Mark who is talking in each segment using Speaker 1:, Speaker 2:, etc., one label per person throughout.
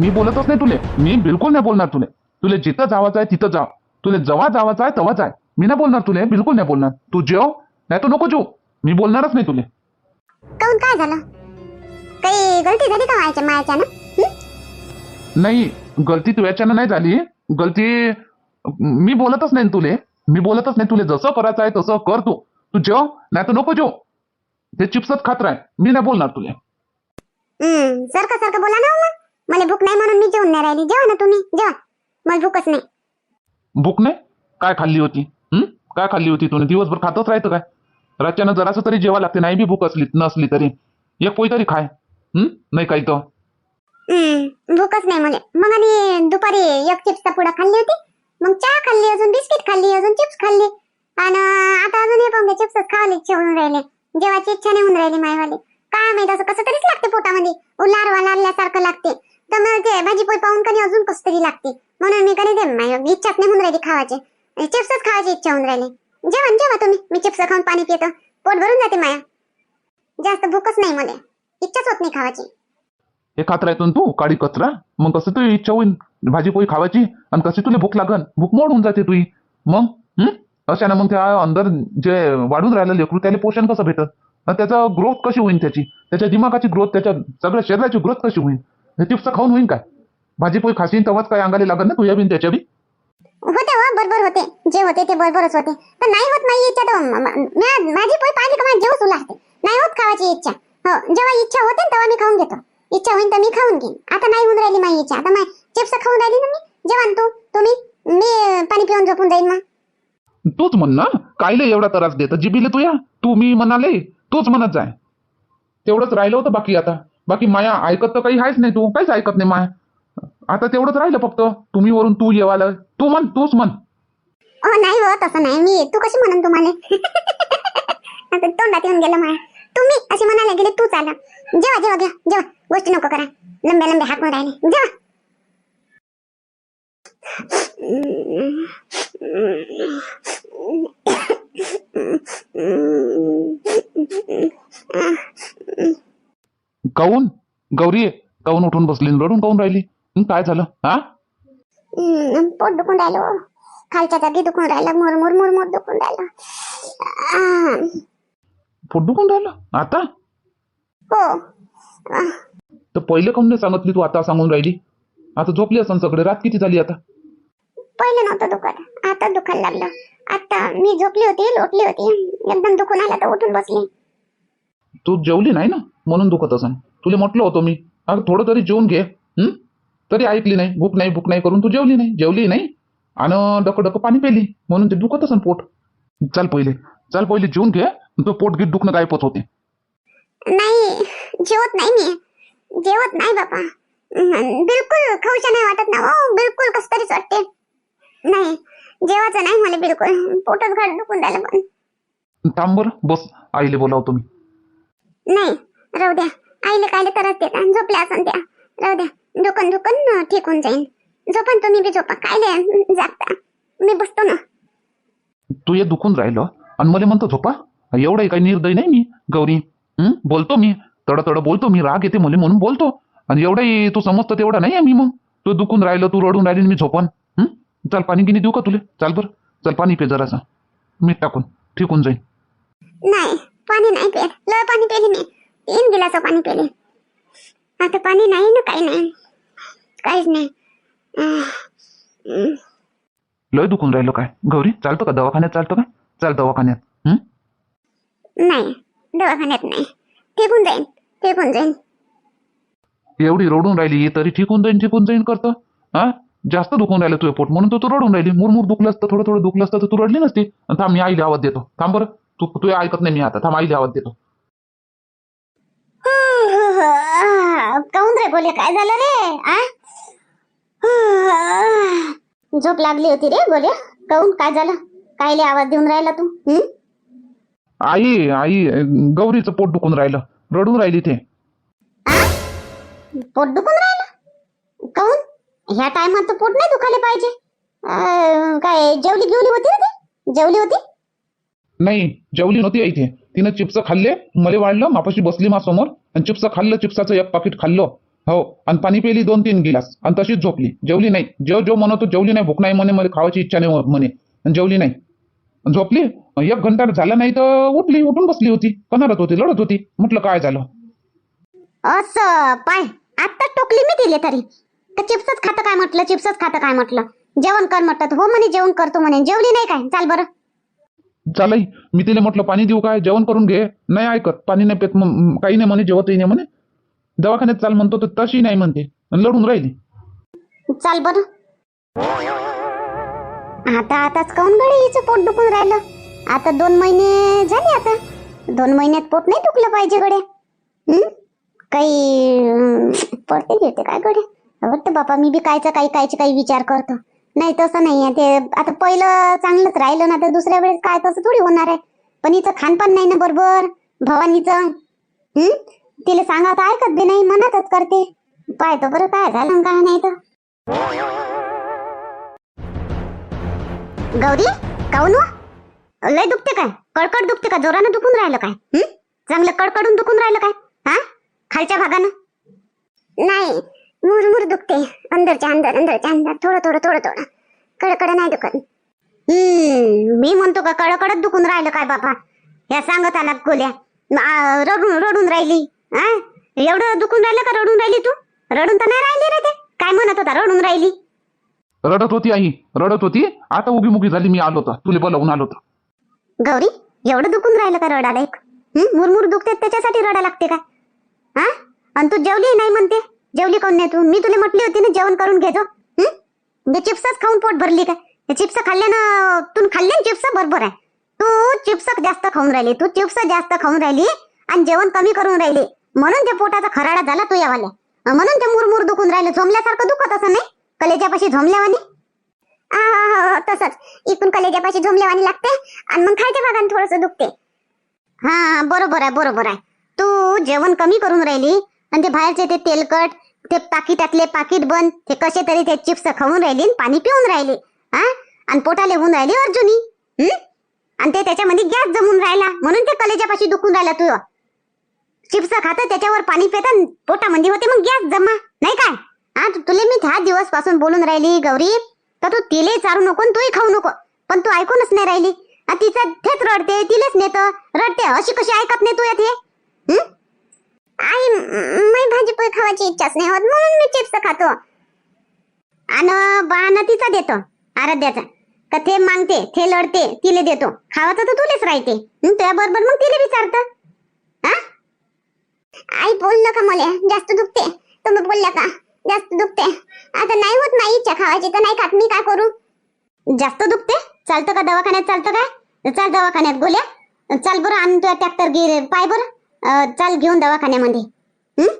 Speaker 1: मी बोलतच नाही तुले. मी बिलकुल नाही बोलणार तुले. तुले जिथं जावाचं आहे तिथं जा. तुले जवा जावाचं आहे तवाच आहे. मी नाही बोलणार तुले. बिलकुल नाही बोलणार. तू जेव नाही तर नको जेव मी बोलणारच नाही तुले.
Speaker 2: काऊन काय झालं? काही गलती झाली का मायाच्या ना
Speaker 1: नाही गलती तुझ्याच्यानं नाही झाली. गलती मी बोलतच नाही तुले. मी बोलतच नाही तुले. जसं करायचं आहे तसं कर तू. तू जेव नाही तर नको जेव ते चिप्सच खात राह. मी नाही बोलणार तुले.
Speaker 2: सारखं सारखं बोला ना मला भूक नाही म्हणून मी जेवण नाही राहिली. जेवा ना तुम्ही जेवा. मला भूकच नाही.
Speaker 1: भूक नाही? काय खाल्ली होती? हं? काय खाल्ली होती तुने दिवसभर खातच राहतं काय? रातच्यानं जरासं तरी जेवा लागते. नाही बी भूक असली नसली तरी. एक पोळी तरी खाय. हं? नाही काही तर.
Speaker 2: हम्म भूकच नाही मला. मग आणि दुपारी एक चिप्सचा पुडा खाल्ली होती. मग चहा खाल्ली अजून बिस्किट खाल्ली अजून चिप्स खाल्ली. आणि आता अजून हे पाहून चिप्सच खावायला इच्छा होऊन राहिले. जेवायची इच्छा नाही होऊन राहिली मायवाली. काय माहीत असं कसं तरीच लागते पोटामध्ये. उलार वालारल्यासारखं लागते. तर मग ते भाजी पोळी पाहून कधी अजून कसतरी लागते. म्हणून मी कधी ते माय इच्छाच नाही होऊन राहिली खावायची चिप्सच खावायची इच्छा होऊन राहिली. जेवण जेवा तुम्ही. मी चिप्स खाऊन पाणी पितो. पोट भरून जाते माया. जास्त भूकच नाही मला. इच्छाच होत नाही खावायची
Speaker 1: हे खात राहतो तू? काळी कचरा? मग कसं तुझी इच्छा होईल भाजी पोळी खावायची आणि कशी तुला भूक लागन? भूक मोड होऊन जाते तुझी मग? अशा ना मग त्या अंदर जे वाढून राहिलं लेकरू त्याला पोषण कसं भेटत त्याचा ग्रोथ कशी होईल त्याची? त्याच्या दिमागाची ग्रोथ त्याच्या सगळ्या शरीराची ग्रोथ कशी होईल हे चिप्स खाऊन होईल काय? भाजी पोळी खाशीन तेव्हाच काय अंगाला लागत ना तुझ्या बिन त्याच्या बी?
Speaker 2: होते हो बरोबर होते. जे होते ते बरोबरच होते. पण नाही होत माझी इच्छा तर म- म- म्या- माझी पोळी पाहिजे का माझी जेव सुला असते? नाही होत खावायची इच्छा. हो जेव्हा इच्छा होते ना तेव्हा मी खाऊन घेतो. इच्छा होईल तर मी खाऊन घेईन. आता नाही होऊन राहिली माझी इच्छा. आता माझी चिप्स खाऊन राहिली ना मी. जेवण तू तुम्ही मी अं, पाणी पिऊन झोपून जाईन मग.
Speaker 1: तूच म्हण ना कायले एवढा त्रास देत? जिबीले तुया तू मी म्हणाले तूच म्हणत जाय. तेवढंच राहिलं होतं बाकी आता. बाकी माया ऐकत तर काही आहेच नाही तू. काहीच ऐकत नाही माया. आता तेवढंच राहिलं फक्त. तुम्ही वरून तू येवाला तू म्हण तूच म्हण.
Speaker 2: नाही हो तसं नाही. मी तू कशी म्हणून तुम्हाला? तोंडात येऊन गेलं माया. तुम्ही असे म्हणायला गेले तू आला. जेव्हा जेव्हा घ्या जेव्हा गोष्टी नको करा. लंबे लंबे हाकून राहिले. जेवा.
Speaker 1: काऊन? गौरी काऊन उठून बसली न रडून काऊन राहिली? काय झालं? हा?
Speaker 2: हम्म, पोट दुखून राहिलं हो. खालच्या जागी दुखून राहिलं मुरमुर मुरमुर दुखून राहिलं.
Speaker 1: पोट दुखून राहिलं? आता?
Speaker 2: हो.
Speaker 1: तर पहिले काऊन नाही सांगितली तू आता सांगून राहिली? आता झोपली असन सगळे. रात किती झाली आता?
Speaker 2: पहिलं नव्हतं दुखत. आता दुखायला लागलं. आता मी झोपली होती लोटली होती. एकदम दुखून आला तर उठून बसली.
Speaker 1: तू जेवली नाही ना? म्हणून दुखत असन. तुला म्हटलं होतं मी. अगं थोडं तरी जेवून घे? तरी ऐकली नाही. भूक नाही भूक नाही करून तू जेवली नाही. जेवली नाही. आणि डक डक पाणी पेली. म्हणून ते दुखत असन पोट. चाल पहिले. चाल पहिले जेवून घे. तो पोट गीत दुखणं गायब होत.
Speaker 2: नाही. जेवत नाही मी. जेवत नाही बाबा. बिलकुल खाऊच्या नाही वाटत ना. हो बिलकुल कस तरीच वाटते. नाही. जेवायचं नाही मला बिलकुल. पोटच घाट दुखून राहिलं पण.
Speaker 1: थांब बस. आईले बोलावतो मी.
Speaker 2: नाही. राहू द्या. आईले कायले त्रास देता झोपल्या असन त्या. राहू द्या. दुकान दुकान ठीक होऊन जाईन. झोपन तुम्ही बी झोपा. कायले जागता? मी बसतो ना.
Speaker 1: तू हे दुखून राहिलं. आणि मला म्हणतो झोपा. एवढाही काही निर्दय नाही मी गौरी? बोलतो मी. तड तड बोलतो मी. राग येते मुले म्हणून बोलतो. आणि एवढाही तू समजतो तेवढा नाही आहे मी मग. तू दुखून राहिलं तू रडून राहिली मी झोपन? चाल पाणी गिनी देऊ का तुले? चाल बरं. चल पाणी पे जरासा. मीठ टाकून. ठीक होऊन जाईल
Speaker 2: नाही. पाणी नाही पेत. लय पाणी पेली मी. तीन गिलास पाणी पेले आता पाणी नाही ना काही नाही। काहीच नाही.
Speaker 1: लय दुखून राहिलं काय? गौरी चालतं का? दवाखान्यात चालतं का? चाल दवाखान्यात हं?
Speaker 2: नाही दवाखान्यात नाही। फेकून जाईन फेकून जाईन
Speaker 1: एवढी रडून राहिली तरी ठीक होऊन जाईन ठीक होऊन जाईन करतं हा? जास्त दुखून राहिलं तुझं पोट म्हणून तू तू रडून राहिली. मुरमुर दुखलं असतं थोडं थोडं दुखलं असतं तर तू रडली नसती. आणि थांब मी आईला आवाज देतो. थांब बरं. तू तू ऐकत नाही मी आता. थांब आईला आवाज देतो.
Speaker 2: काऊन रे गोल्या काय झालं रे? आ? झोप लागली होती रे गोल्या काऊन? काय झालं? कायले आवाज देऊन राहिला तू? हं?
Speaker 1: आई आई गौरीचं पोट दुखून राहिलं. रडून राहिली ते.
Speaker 2: पोट दुखून राहिलं? काऊन? ह्या टायमात तर पोट नाही दुखायला पाहिजे. अं, काय जेवली घेवली होती ना ती? जेवली होती?
Speaker 1: नाही जेवली नव्हती आई ते. तिनं चिप्स खाल्ले मले वाढलं मापाशी बसली मासमोर आणि चिप्स खाल्लं चिप्साचं एक पाकिट खाल्लं. हो आणि पाणी पिली दोन तीन गिलास आणि तशीच झोपली. जेवली नाही. जेव जेव म्हणतो जेवली नाही भूक नाही म्हणे मला खावायची इच्छा नाही होत म्हणे. आणि जेवली नाही. झोपली. एक घंटा झाला नाही तर उठली उठून बसली होती. कनारत होती लढत होती. म्हटलं काय झालं?
Speaker 3: असं पाय आता टोकली मी दिले तरी. का चिप्सच खातं काय म्हटलं चिप्सच खातं काय म्हटलं? जेवण कर म्हटलं हो म्हणे जेवण करतो म्हणे. जेवली नाही काय? चाल बरं.
Speaker 1: चालही मी तिला म्हटलं पाणी देऊ काय? जेवण करून घे. नाही ऐकत. पाणी नाही पेत. काही नाही म्हणे जेवतही नाही म्हणे. दवाखान्यात चाल म्हणतो तर तशी नाही म्हणते. लढून राहिली.
Speaker 3: चाल बर. आता आताच काऊन गडे हिचं पोट दुखून राहिलं? आता दोन महिने झाले आता. दोन महिन्यात पोट नाही दुखलं पाहिजे गडे काही पडते घेते काय गडे वाटतं बापा मी बी कायचा काही कायचे काही विचार करतो. नाही तसं नाही आहे ते आता पहिलं चांगलंच राहिलं ना तर दुसऱ्या वेळेस काय तसं थोडी होणार आहे. पण हिचं खानपान नाही ना बरोबर? भवानीचं हम्म तिला सांगा तर ऐकत बी नाही मनातच करते. पाहतो बरं काय झालं काय नाही तर? गौरी काऊन हो? लय दुखते काय? कडकड दुखते का? जोरानं दुखून राहिलं काय? हं? चांगलं कडकडून दुखून राहिलं काय? हा? खालच्या भागानं? नाही मुरमुर दुखते. अंदरच्या अंदर अंदरच्या अंदर. थोडं थोडं थोडं थोडं. कडकड नाही दुखत. हम्म मी म्हणतो का कडकडच दुखून राहिलं काय बाबा ह्या सांगत आला गोल्या. रडून रडून राहिली. हा एवढं दुखून राहिलं का रडून राहिली तू? रडून तर नाही राहिली रे ते. काय म्हणत होता? रडून राहिली.
Speaker 1: रडत होती आई रडत होती. आता उगी मुगी झाली मी आलो तर. तुला बोलावून आलो तर.
Speaker 3: गौरी एवढं दुखून राहिलं का रडायला एक? मुरमुर दुखते त्याच्यासाठी रडा लागते का हा आणि तू जेवली नाही म्हणते? जेवली काऊन नाही तू? मी तुला म्हटली होती ना जेवण करून घेतो हम्म म्हणजे चिप्सच खाऊन पोट भरली काय? चिप्स खाल्ल्यानं तू खाल्ले चिप्स? बरोबर आहे. तू चिप्स जास्त खाऊन राहिली तू चिप्स जास्त खाऊन राहिली आणि जेवण कमी करून राहिली. म्हणून ते पोटाचा खराडा झाला तू यावाल्या. म्हणून ते मुरमुर दुखून राहिलं. झोमल्यासारखं दुखत असं नाही? कलेजापाशी झोमल्यावानी? तसंच. इथून कलेजापाशी झोमल्यावानी लागते आणि मग खायच्या भागाने थोडस दुखते. हा बरोबर आहे बरोबर आहे. तू जेवण कमी करून राहिली आणि ते बाहेरचे ते तेलकट ते पाकिटातले पाकिट बंद. ते कसे तरी ते चिप्स खाऊन राहिली आणि पाणी पिऊन राहिले. हा? आणि पोटाले होऊन राहिली अर्जुनी. हम्म आणि ते त्याच्यामध्ये गॅस जमून राहिला. म्हणून ते कलेजापाशी दुखून राहिला तू. चिप्स खात त्याच्यावर पाणी पेत पोटामध्ये होते मग गॅस जमा. नाही काय? हा? तुले मी दहा दिवसपासून बोलून राहिली गौरी. तर तू तिले चारू नको आणि तूही खाऊ नको. पण तू ऐकूनच नाही राहिली. तिचं तेच रडते तिलेच नेत. रडते. अशी कशी ऐकत नाही तू येते? आई मी भाजी पोळी खावायची इच्छाच नाही होत म्हणून मी चिप्स खातो. आणि बाण तिचा देतो आराध्याचा. का थे मागते थे लढते तिले देतो. खावाचं तर तुलेच राहते. तुझ्या बरोबर मग तिले विचारतं. आई बोललं का मला जास्त दुखते. तुम्ही बोलल्या का जास्त दुखते. आता नाही होत नाही इच्छा खावायची तर नाही खात मी काय करू? जास्त दुखते? चालतं का दवाखान्यात चालतं काय? चाल दवाखान्यात गोल्या. चाल बरं आणि तुझ्या ट्रॅक्टर गिरे पाय बरं. चाल घेऊन दवाखान्यामध्ये. हं?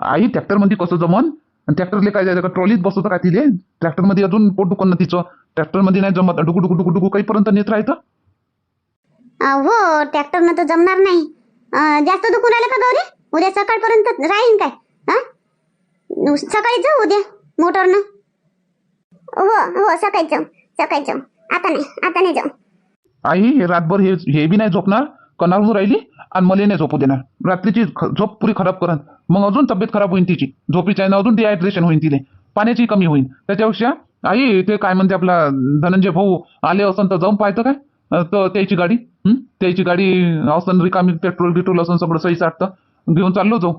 Speaker 1: आई ट्रॅक्टरमध्ये कसं जमन? ट्रॅक्टरले काय जायचं का? ट्रॉलीत बसवतं का तिले? ट्रॅक्टरमध्ये अजून पोट दुखन ना तिचं. ट्रॅक्टरमध्ये नाही जमत. डुकू डुकू डुकू डुकू काहीपर्यंत नेत राहतं
Speaker 3: अं, हो ट्रॅक्टरनं तर जमणार नाही. अं, जास्त दुखून राहिलं का गौरी उद्या सकाळपर्यंत राहीन काय? हा? सकाळी जाऊ उद्या मोटरनं. हो हो सकाळी जाऊ सकाळी जाऊ. आता नाही आता नाही जाऊ.
Speaker 1: आई हे रातभर हे हे बी नाही झोपणार? कणारून हो राहिली आणि मला नाही झोपू देणार. रात्रीची झोप पुरी खराब करन. मग अजून तब्येत खराब होईल तिची. झोपीच्या आहे ना अजून डिहायड्रेशन होईल तिले. पाण्याची कमी होईल त्याच्यापेक्षा आई ते काय म्हणते आपला धनंजय भाऊ आले असन तर जाऊन पाहायचं काय? तर त्याची गाडी. त्याची गाडी असन रिकामी पेट्रोल गिट्रोल असून सगळं सही साठतं. घेऊन चाललो जाऊ.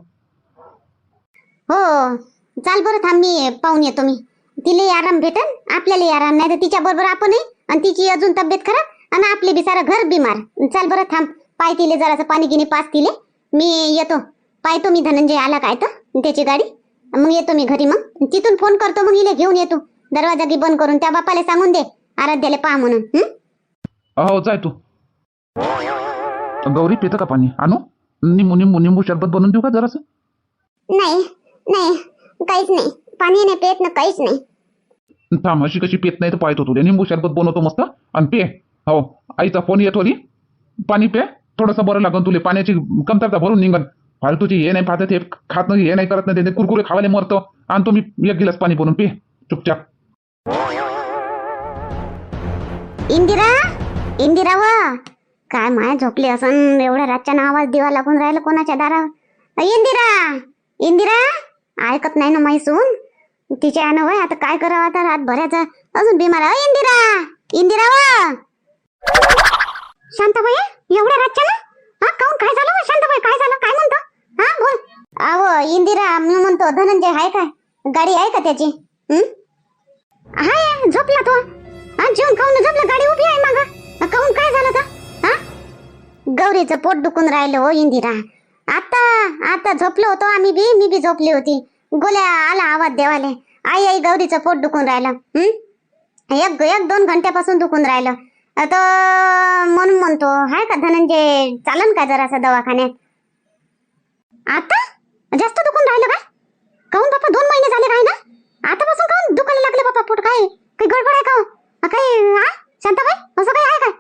Speaker 3: हो चाल बरं थांब मी पाहून येतो मी. तिला आराम भेटन आपल्याला आराम. नाही तर तिच्या बरोबर आपणही आणि तिची अजून तब्येत खराब आणि आपले बिचारा घर बिमार. चाल बरं थांब. पाय तिले जरासं पाणी गिनी पाच तिले. मी येतो. पाहतो मी धनंजय आला काय तर? त्याची गाडी. मग येतो मी घरी मग. तिथून फोन करतो मग हिला घेऊन येतो. दरवाजा गी बंद करून त्या बापाला सांगून दे. आराध्याला पहा म्हणून. हं?
Speaker 1: हो जाय तू. गौरी पितं का पाणी? आणू? निंबू निंबू निंबू शरबत बनवून देऊ का जरासं?
Speaker 3: नाही नाही काहीच नाही. पाणी नाही पेत ना काहीच नाही.
Speaker 1: थांब अशी कशी पेत नाही तर पाहतो तुला. निंबू शरबत बनवतो मस्त. आणि पे. हो आईचा फोन येत पाणी पे. थोडंसं बरं लागन तुले पाण्याची कमतरता भरून निघन. फालतूची हे नाही पाहत हे खात नाही हे नाही करत नाही ते कुरकुरे खावाले मरतो. आणि तुम्ही एक गिलास पाणी भरून पी चुपचाप.
Speaker 3: इंदिरा? इंदिरा व? काय माय झोपली असन? एवढ्या रातच्या आवाज दिवा लागून राहिला कोणाच्या दारावर? इंदिरा? इंदिरा? ऐकत नाही ना माही तिच्या यानं वय आता काय करावं आता? रात भरायचं अजून बिमार इंदिरा? इंदिरा वा? शांताबाई एवढ्या रातच्या ना हा काऊन काय झालं हो, शांताबाई? काय झालं? काय म्हणतो? हा बोल. अहो इंदिरा मी म्हणतो धनंजय आहे काय गाडी आहे का त्याची? हं? हाय झोपला तो. हा जेवण खाऊन झोपला गाडी उभी आहे माग. काऊन काय झालं तर? हा? गौरीचं पोट दुखून राहिलं हो इंदिरा. आता आता झोपलो होतो आम्ही बी मी बी झोपली होती. गोल्या आला आवाज देवाले. आई आई गौरीचं पोट दुखून राहिलं. हं? एक एक दोन घंट्यापासून दुखून राहिलं. आता म्हणून म्हणतो हाय का धनंजय? चालन का जरासा दवाखान्यात? आता? जास्त दुखून राहिलं काय? काहून बापा दोन महिने झाले काय ना? आतापासून काहून दुखायला लागले बापा पोट काय? काही गडबड आहे का हो? काही हा शांताबाई असं काही आहे का?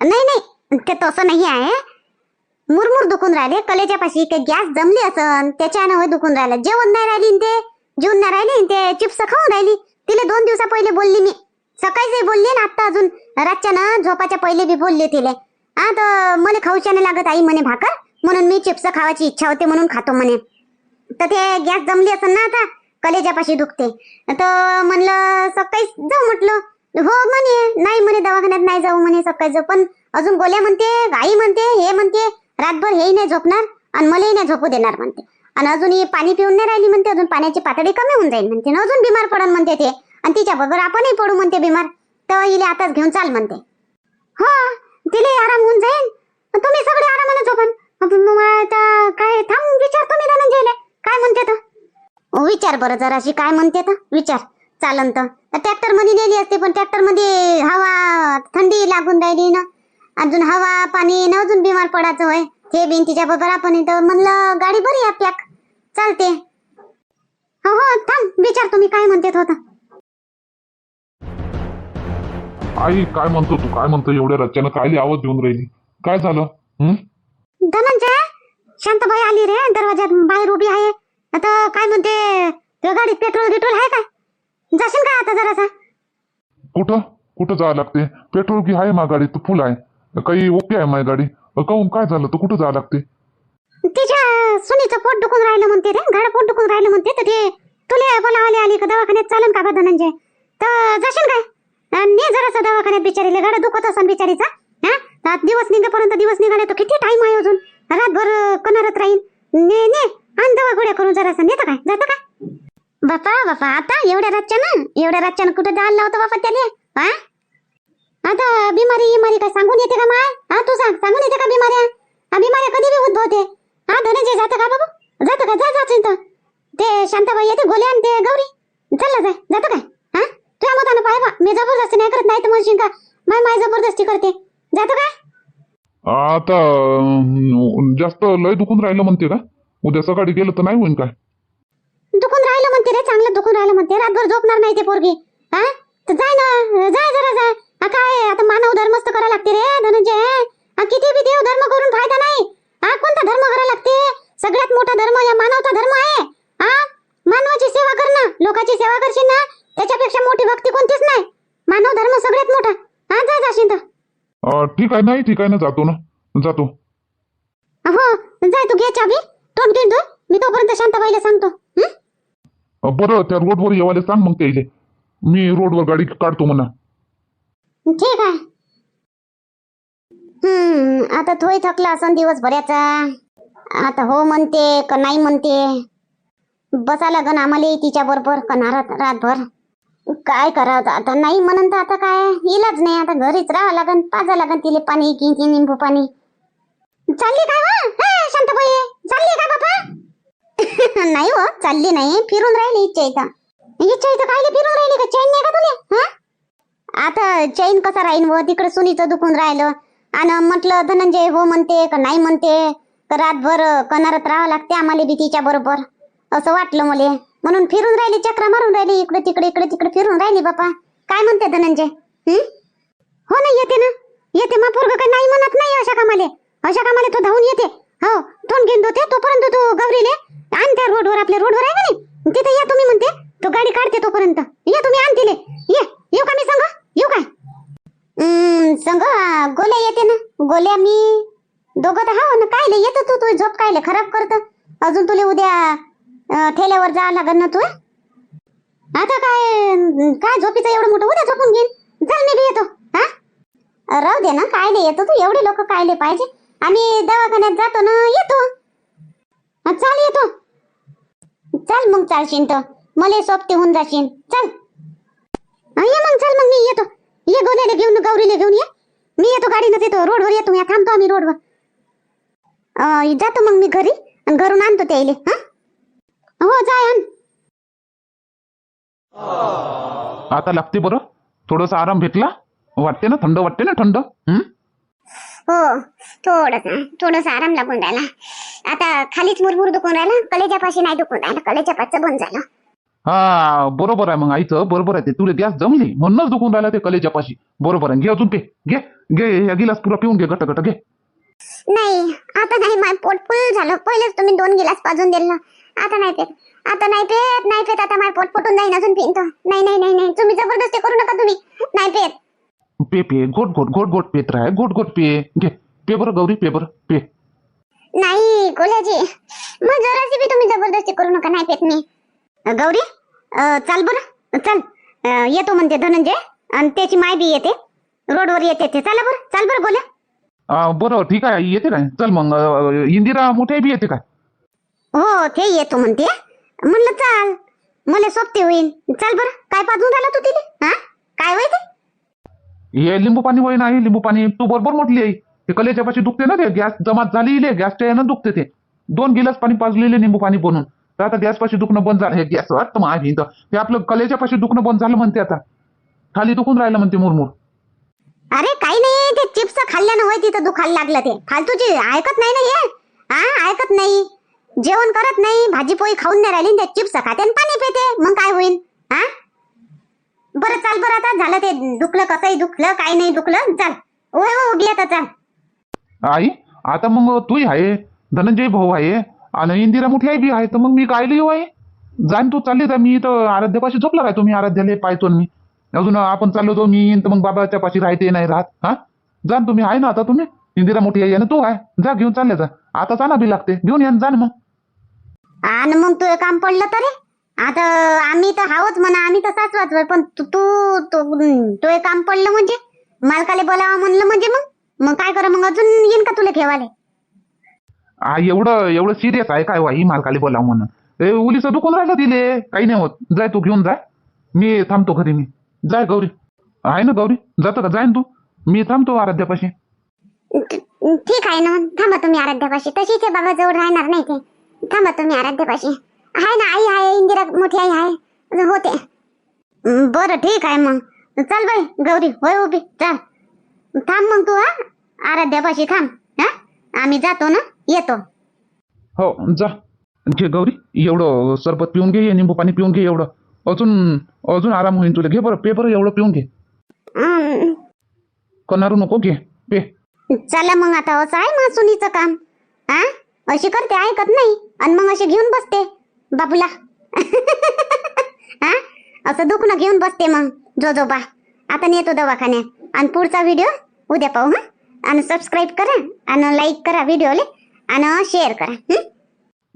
Speaker 3: नाही नाही ते तसं नाही आहे. मुरमुर दुखून राहिले कलेच्या पाशी काही गॅस जमली असन त्याच्यानं होय दुखून राहिलं. जेवण नाही राहिली ते जेवण नाही राहिली ते चिप्स खाऊन राहिली. तिला दोन दिवसा पहिले बोलली मी. सकाळीच बोलली ना आता अजून. रातच्या ना झोपाच्या पहिले बी बोलले तिले. हा तर मला खाऊच्या नाही लागत आई म्हणे भाकर म्हणून मी चिप्स खावायची इच्छा होते म्हणून खातो म्हणे. तर ते गॅस जमली असेल ना आता कलेजापाशी दुखते. तर म्हणलं सकाळी जाऊ म्हटलं. हो म्हणे नाही म्हणे दवाखान्यात नाही जाऊ म्हणे सकाळी जाऊ पण अजून गोल्या म्हणते गाई म्हणते हे म्हणते रातभर हेही नाही झोपणार आणि मलाही नाही झोपू देणार म्हणते. आणि अजून पाणी पिऊन नाही राहिली म्हणते अजून पाण्याची पातळी कमी होऊन जाईल म्हणते. अजून बिमार पडन म्हणते ते. आणि तिच्या बरोबर आपणही पडू म्हणते बिमार. तर हिला आताच घेऊन चाल म्हणते. हो तिला आराम होऊन जाईल तुम्ही सगळे आरामाने झोपन. मग आता काय थांब विचार तुम्ही धनंजयले. काय म्हणते तर विचार बरं जराशी. काय म्हणते तर विचार. चालन तर. ट्रॅक्टरमध्ये नेली असते पण ट्रॅक्टरमध्ये हवा थंडी लागून राहिली ना. अजून हवा पाणी न अजून बिमार पडायचं होय. हे बिन तिच्या बरोबर आपण इथं म्हणलं गाडी बरी आहे पॅक चालते. हो हो थांब. विचार तुम्ही. काय म्हणते होता
Speaker 1: आई काय म्हणतो तू? काय म्हणतो एवढ्या रच्च्यानं? काय आवाज देऊन राहिली? काय झालं?
Speaker 3: धनंजय शांताबाई आली रे दरवाज्यात बाहेर उभी आहे. आता काय म्हणते गाडीत पेट्रोल गिट्रोल आहे काय? जाशील काय आता जरासा?
Speaker 1: कुठं? कुठं जावं लागते? पेट्रोल की आहे मा गाडी तू फुल आहे. काही ओके आहे माझी गाडी? काहून? काय झालं? तर कुठं जावं लागते?
Speaker 3: तिच्या सुनीचं पोट दुखून राहिलं म्हणते रे. गाडं पोट दुखून राहिलं म्हणते. तर ते तुले बोलावले आली का दवाखान्यात? चालन का धनंजय? तर जाशील काय? ने जरासा दवाखान्यात बिचारीले गाडा दुखत असन बिचारीचा. हा दिवस निघेपर्यंत दिवस निघाले तर किती टाइम आहे अजून? रातभर कणारत राहील ने ने आण दवा गोळ्या करून जरासा. नेतं काय? जातं काय? बापा बापा आता एवढ्या रातच्या ना एवढ्या रातच्या कुठं जायला लावतो बापा त्याने हा आता बिमारी बिमारी काय सांगून येते का माय? हा तू सांग सांगून येते का बिमाऱ्या? हा बिमाऱ्या कधी बी उद्भवते हा धनंजय जातं का बाबू? जातं का? जा जात ते शांताबाई येते गोल्या आणि ते गौरी. चला जाय जातं काय हा तुझ्या मतानं पाय बा मी जबरदस्ती नाही करत नाही तर म्हणशील का माय माय जबरदस्ती करते. जातं काय
Speaker 1: आता अं, जास्त लय दुखून राहिलं म्हणते का? उद्या सकाळी गेलं तर नाही होईन काय?
Speaker 3: दुखून राहिलं म्हणते रे चांगलं दुखून राहिलं म्हणते. रातभर झोपणार नाही ते पोरगी. हा तर जाय ना जाय जरा जाय हा काय आता मानव धर्मच तर करायला लागते रे धनंजय. हा किती बी देव धर्म करून फायदा नाही. हा कोणता धर्म करायला लागते? सगळ्यात मोठा धर्म या मानवचा धर्म आहे. हा मानवाची सेवा करणं लोकांची सेवा करशील ना? त्याच्यापेक्षा मोठी भक्ती कोणतीच नाही. मानव धर्म सगळ्यात मोठा. हा जाय जाशील तर
Speaker 1: अं, ठीक आहे. नाही ठीक आहे ना जातो ना. जातो.
Speaker 3: हो जाय तू घे चाबी. तोंड घेऊन तू मी तोपर्यंत शांताबाईला सांगतो. हं?
Speaker 1: अं, बरं त्या रोडवर येवाले सांग मग त्याइले मी रोडवर गाडी काढतो म्हणा.
Speaker 3: ठीक आहे. हम्म आता तोही थकला असन दिवसभराचा. आता हो म्हणते का नाही म्हणते. बसा लागन आम्हाला तिच्या बरोबर कनारात रातभर. काय करावं आता? नाही म्हणून तर आता काय? इलाज नाही आता घरीच राहावं लागन पाजा लागन तिले पाणी की निंबू पाणी. चालली काय वा हे, शांताबाई चालली का बापा नाही हो चालली नाही फिरून राहिली इच्छा इथं. इच्छा इथं काय फिरून राहिली का चैन नाही का तुला? हा? आता चैन कसा राहीन व? तिकडे सुनीचं दुखून राहिलं. आणि म्हटलं धनंजय हो म्हणते का नाही म्हणते का रातभर कनारत राहावं लागते आम्हाला बी तिच्या बरोबर. असं वाटलं मला. म्हणून फिरून राहिली चक्रा मारून राहिली इकडे तिकडे इकडे तिकडे फिरून राहिली बापा. काय म्हणते धनंजय? हम्म हो ना येते ना. येते मग पोरग काही नाही म्हणत नाही अशा कामाले. अशा कामाले तो धावून येते. हो तोंड घेऊन होते तोपर्यंत तू गौरीले आण त्या रोडवर आपल्या रोडवर आहे का नाही? तिथे या तुम्ही म्हणते. तो गाडी काढते तोपर्यंत. या तुम्ही आण तिले ये येऊ का मी सांग? येऊ काय? हम्म, संग गोल्या येते ना. गोल्या मी दोघं तर हा ना. कायले येतो तू तुझी झोप कायले खराब करत. अजून तुले उद्या ठेल्यावर जावं लागेल ना तू आता काय काय झोपीचं एवढं मोठं उद्या झोपून घेईन. चल मी बी येतो हा? राहू दे ना काय येतो तू एवढे लोक कायले पाहिजे. आम्ही दवाखान्यात जातो ना येतो. हा, चाल येतो. चल मग चालशीन तर मला सोबती होऊन जाशील चल. ये मग चल मग मी येतो. ये गोल्याला घेऊन गौरीला घेऊन ये. मी येतो गाडीनं येतो रोडवर येतो या थांबतो आम्ही रोडवर. जातो मग मी घरी घरून आणतो त्याइले हा? हो जाय आण
Speaker 1: आता लागते बरं. थोडस आराम भेटला. वाटते ना? थंड वाटते ना? थंड? हं?
Speaker 3: हो थोडस. थोडस आराम लागून राहिला. आता खालीच मुरमुर दुखून राहिला. कलेजापाशी नाही दुखून राहिला. कलेच्या पाचचं बंद झालं.
Speaker 1: हा बरोबर आहे मग आईचं बरोबर आहे ते. तुला गॅस जमली? म्हणूनच दुखून राहिला ते कलेच्यापाशी बरोबर आहे. घे अजून पे. घे. घे. या गिलास पुरा पिऊन घे. गट गट घे.
Speaker 3: नाही. आता नाही. माझं पोट फुल झालं. पहिलेच तुम्ही दोन गिलास पाजून दिलं. आता नाही पेत. आता नाही पेत नाही पेत. आता माझं पोट फुटून जाईन अजून पिंतो नाही नाही नाही नाही. तुम्ही जबरदस्ती करू नका तुम्ही. नाही पेत.
Speaker 1: पे पे. गोट गोट गोट गोट पेत राह. गोट गोट पे. घे. पे बरं गौरी पे बरं. पे.
Speaker 3: नाही कोल्याजी मग जराशी बी तुम्ही जबरदस्ती करू नका. नाही पेत मी. अ, गौरी अ, चाल बरं. चल. अ, येतो म्हणते धनंजय. आणि त्याची माय बी येते. रोडवर येते ते. चला बरं. चाल बरं गोल्या.
Speaker 1: आ, बरं ठीक आहे. येते काय चल मग. अं, इंदिरा मोठे बी येते काय
Speaker 3: हो ते येतो म्हणते. म्हणलं चाल मला सोबते होईल चाल बरं काय पाजून राहिला तू तिथे हा? काय होय ते?
Speaker 1: हे लिंबू पाणी वय नाही लिंबू पाणी. तू बरोबर म्हटली आहे ते कलेच्या पाशी दुखते ना ते. गॅस जमात झाली इले गॅसच्या यानं दुखते ते. दोन गिलास पाणी पाजलेले लिंबू पाणी बनवून तर आता गॅस पाशी दुखणं बंद झालं. हे गॅस वाटतं मग इथं. ते आपलं कलेच्या पाशी दुखणं बंद झालं म्हणते आता. खाली दुखून राहिलं म्हणते मुरमुर.
Speaker 3: अरे काही नाही. ते चिप्स खाल्ल्यानं होय तिथं दुखायला लागलं ते. फालतूची. ऐकत नाही ना हे? हा? ऐकत नाही. जेवण करत नाही भाजी पोळी खाऊन नाही राहिली त्या चिप्स खाते पाणी पिते. मग काय होईल? हा? बरं चाल बरं आता. झालं ते. दुखलं कसंही दुखलं काही नाही दुखलं. चाल. ओय हो उभी आता चाल.
Speaker 1: आई आता मग तूही आहे धनंजय भाऊ आहे आणि इंदिरा मोठी आई बी आहे तर मग मी काय लिहू आहे जाईन तू चालली तर मी तर आराध्यापाशी झोपला काय तुम्ही आराध्याला पाहतो मी. अजून आपण चाललो तो मी येईन तर मग बाबाच्या पाशी राहते नाही राहत. हा? जाण तुम्ही. आहे ना आता तुम्ही? इंदिरा मोठी आई आहे तू आहे जा घेऊन चालले जा. आता चाला बी लागते. घेऊन या न जा ना मग.
Speaker 3: आणि मग तू काम पडलं तरी? आता आम्ही तर हावच म्हणा आम्ही तर साचवाच पण तू तू तू तो काम पडलं म्हणजे? मालकाले बोलावं म्हणलं म्हणजे मग? मग काय करा मग अजून येईन का तुला घेवाले?
Speaker 1: आ एवढं एवढं सिरियस आहे काय वाई मालकाली बोला म्हणून? ए उलीचं दुखून राहिलं तिले. काही नाही होत. जाय तू घेऊन जाय मी थांबतो घरी मी. जाय गौरी. आहे ना गौरी? जातो का? जाय ना तू. मी थांबतो आराध्यापाशी.
Speaker 3: ठीक आहे ना. थांबा तुम्ही आराध्यापाशी. तशी ते बाबा जवळ राहणार नाही ते. थांबा तुम्ही आराध्यापाशी. आहे ना आई आहे इंदिरा मोठी आई आहे. होते. बरं ठीक आहे मग. चल बाई गौरी होय उभी चल. थांब मग तू हा. आराध्यापाशी थांब हा. आम्ही जातो ना येतो.
Speaker 1: हो जा. घे गौरी एवढं सरबत पिऊन घे हे निंबू पाणी पिऊन घे एवढं. अजून अजून आराम होईल तुला. घे बरं पे बरं एवढं पिऊन घे. करणारू नको घे. पे.
Speaker 3: चला मग आता असं आहे मासुनीचं काम. हा अशी करते ऐकत नाही. आणि मग अशी घेऊन बसते. बाबूला. हा असं दुखणं घेऊन बसते मग. जो जो बा. आता नेतो दवाखान्यात. आणि पुढचा व्हिडिओ उद्या पाहू हा? आणि सबस्क्राईब करा. आणि लाईक करा व्हिडिओले आणि शेअर करा हं?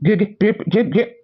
Speaker 1: घे घे घे घे